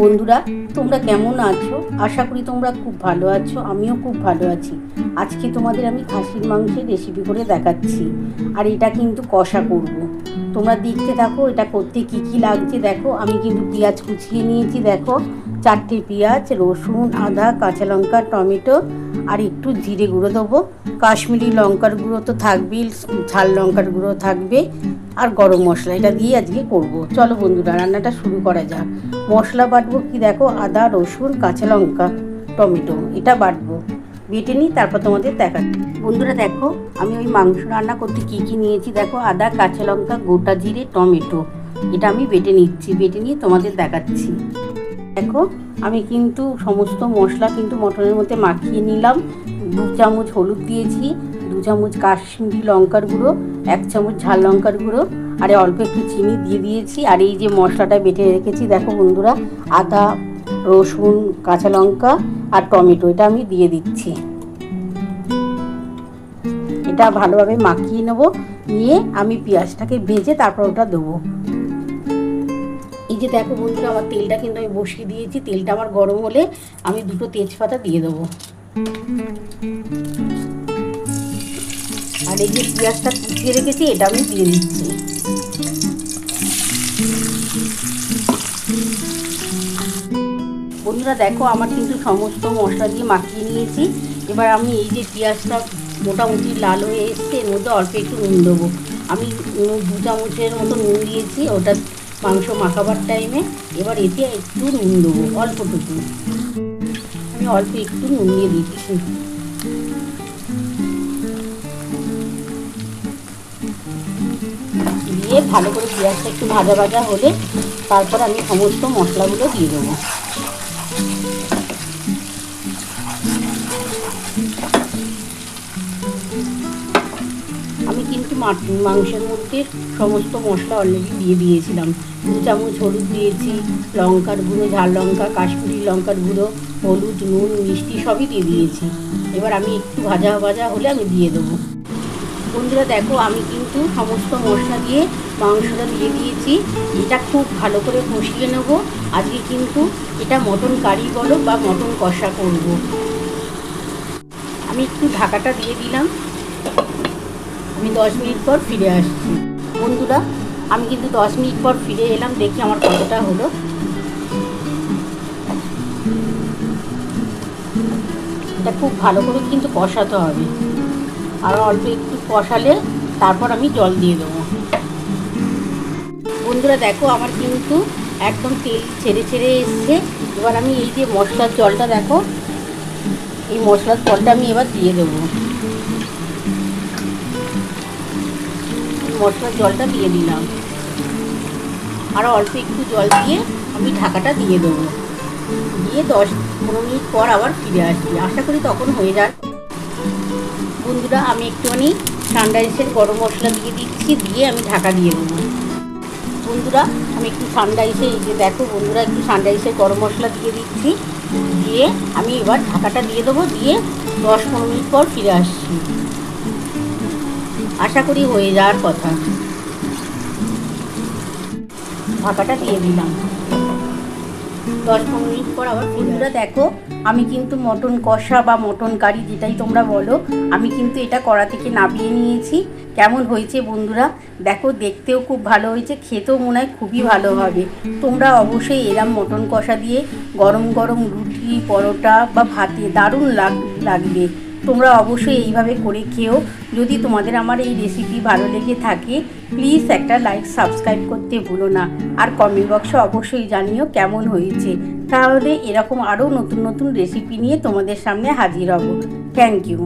বন্ধুরা, তোমরা কেমন আছো? আশা করি তোমরা খুব ভালো আছো, আমিও খুব ভালো আছি। আজকে তোমাদের আমি খাসির মাংসের রেসিপি করে দেখাচ্ছি, আর এটা কিন্তু কষা করব। তোমরা দেখতে থাকো এটা করতে কি কি লাগছে, দেখো। আমি কিন্তু পেঁয়াজ কুচিয়ে নিয়েছি, দেখো। চারটে পেঁয়াজ, রসুন, আদা, কাঁচা লঙ্কা, টমেটো, আর একটু জিরে গুঁড়ো দেবো। কাশ্মীরি লঙ্কার গুঁড়ো তো থাকবেই, ঝাল লঙ্কার গুঁড়ো থাকবে আর গরম মশলা, এটা দিয়ে আজকে করব। চলো বন্ধুরা, রান্নাটা শুরু করা যাক। মশলা বাটবো কি দেখো? আদা, রসুন, কাঁচা লঙ্কা, টমেটো, এটা বাটবো। বেটে নিই, তারপর তোমাদের দেখা বন্ধুরা দেখো, আমি ওই মাংস রান্না করতে কী কী নিয়েছি? দেখো, আদা, কাঁচা লঙ্কা, গোটা জিরে, টমেটো, এটা আমি বেটে নিচ্ছি। বেটে নিয়ে তোমাদের দেখাচ্ছি। দেখো, আমি কিন্তু সমস্ত মশলা কিন্তু মটনের মধ্যে মাখিয়ে নিলাম। দু চামচ হলুদ দিয়েছি, দু চামচ কাশ্মীরি লঙ্কার গুঁড়ো, এক চামচ ঝাল লঙ্কার গুঁড়ো, আর অল্প একটু চিনি দিয়ে দিয়েছি। আর এই যে মশলাটা বেটে রেখেছি, দেখো বন্ধুরা, আদা, রসুন, কাঁচা লঙ্কা আর টমেটো, এটা আমি দিয়ে দিচ্ছি। এটা ভালোভাবে মাখিয়ে নেব, নিয়ে আমি পেঁয়াজটাকে ভেজে তারপর ওটা দেবো। এই যে দেখো বন্ধুরা, আমার তেলটা কিন্তু আমি বসিয়ে দিয়েছি। তেলটা আমার গরম হলে আমি দুটো তেজপাতা দিয়ে দেবো। আর এই যে পেঁয়াজটা কুচিয়ে রেখেছি, এটা আমি দিয়ে দিচ্ছি। বন্ধুরা, দেখো আমার কিন্তু সমস্ত মশলা দিয়ে মাখিয়ে নিয়েছি। এবার আমি এই যে পেঁয়াজটা মোটামুটি লাল হয়ে এসছে, এর মধ্যে অল্প একটু নুন দেবো। আমি দু চামচের মতো নুন দিয়েছি, ওটা মাংস মাখাবার টাইমে এবার এতে একটু নুন দেবো অল্পটুকু আমি অল্প একটু নুন দিয়ে দিচ্ছি। দিয়ে ভালো করে পেঁয়াজটা একটু ভাজা ভাজা হলে তারপর আমি সমস্ত মশলাগুলো দিয়ে দেবো। মাংসের মধ্যে সমস্ত মশলা অলরেডি দিয়ে দিয়েছিলাম। দু চামচ হলুদ দিয়েছি, লঙ্কার গুঁড়ো, ঝাল লঙ্কা, কাশ্মীরি লঙ্কার গুঁড়ো, হলুদ, নুন, মিষ্টি সবই দিয়ে দিয়েছি। এবার আমি একটু ভাজা ভাজা হলে আমি দিয়ে দেবো। বন্ধুরা, দেখো, আমি কিন্তু সমস্ত মশলা দিয়ে মাংসটা দিয়ে দিয়েছি। এটা খুব ভালো করে কষিয়ে নেব। আজকে কিন্তু এটা মটন কারি বলো বা মটন কষা করব। আমি একটু ঢাকাটা দিয়ে দিলাম। আমি দশ মিনিট পর ফিরে আসছি। বন্ধুরা, আমি কিন্তু দশ মিনিট পর ফিরে এলাম, দেখি আমার কতটা হলো। এটা খুব ভালো করে কিন্তু কষাতে হবে। আর অল্প একটু কষালে তারপর আমি জল দিয়ে দেবো। বন্ধুরা, দেখো আমার কিন্তু একদম তেল ছেড়ে ছেড়ে এসছে। এবার আমি এই যে মশলার জলটা দেখো, এই মশলার জলটা আমি এবার দিয়ে দেবো। মশলার জলটা দিয়ে দিলাম। আর অল্প একটু জল দিয়ে আমি ঢাকাটা দিয়ে দেবো। দিয়ে দশ পনেরো মিনিট পর আবার ফিরে আসি আশা করি তখন হয়ে যাক বন্ধুরা, আমি একটুখানি সানরাইসের গরম মশলা দিয়ে দিচ্ছি, দিয়ে আমি ঢাকা দিয়ে দেবো। বন্ধুরা, আমি একটু সানরাইসে এই যে দেখো বন্ধুরা, একটু সানরাইসের গরম মশলা দিয়ে দিচ্ছি। দিয়ে আমি এবার ঢাকাটা দিয়ে দেবো, দিয়ে দশ পনেরো মিনিট পর ফিরে আসছি। আশা করি হয়ে যাওয়ার কথা। ঢাকাটা দিয়ে দিলাম। দশ পনেরো মিনিট পর আবার বন্ধুরা দেখো, আমি কিন্তু মটন কষা বা মটন কারি যেটাই তোমরা বলো, আমি কিন্তু এটা কড়া থেকে নামিয়ে নিয়েছি। কেমন হয়েছে বন্ধুরা? দেখো, দেখতেও খুব ভালো হয়েছে, খেতেও মনে হয় খুবই ভালো হবে। তোমরা অবশ্যই এরম মটন কষা দিয়ে গরম গরম রুটি, পরোটা বা ভাতে দারুণ লাগ, লাগবে। তোমরা অবশ্যই এইভাবে করে খেও। যদি তোমাদের আমার এই রেসিপি ভালো লেগে থাকে প্লিজ একটা লাইক সাবস্ক্রাইব করতে ভুলো না। আর কমেন্ট বক্সে অবশ্যই জানিও কেমন হয়েছে। তাহলে এরকম আরও নতুন নতুন রেসিপি নিয়ে তোমাদের সামনে হাজির হব। Thank you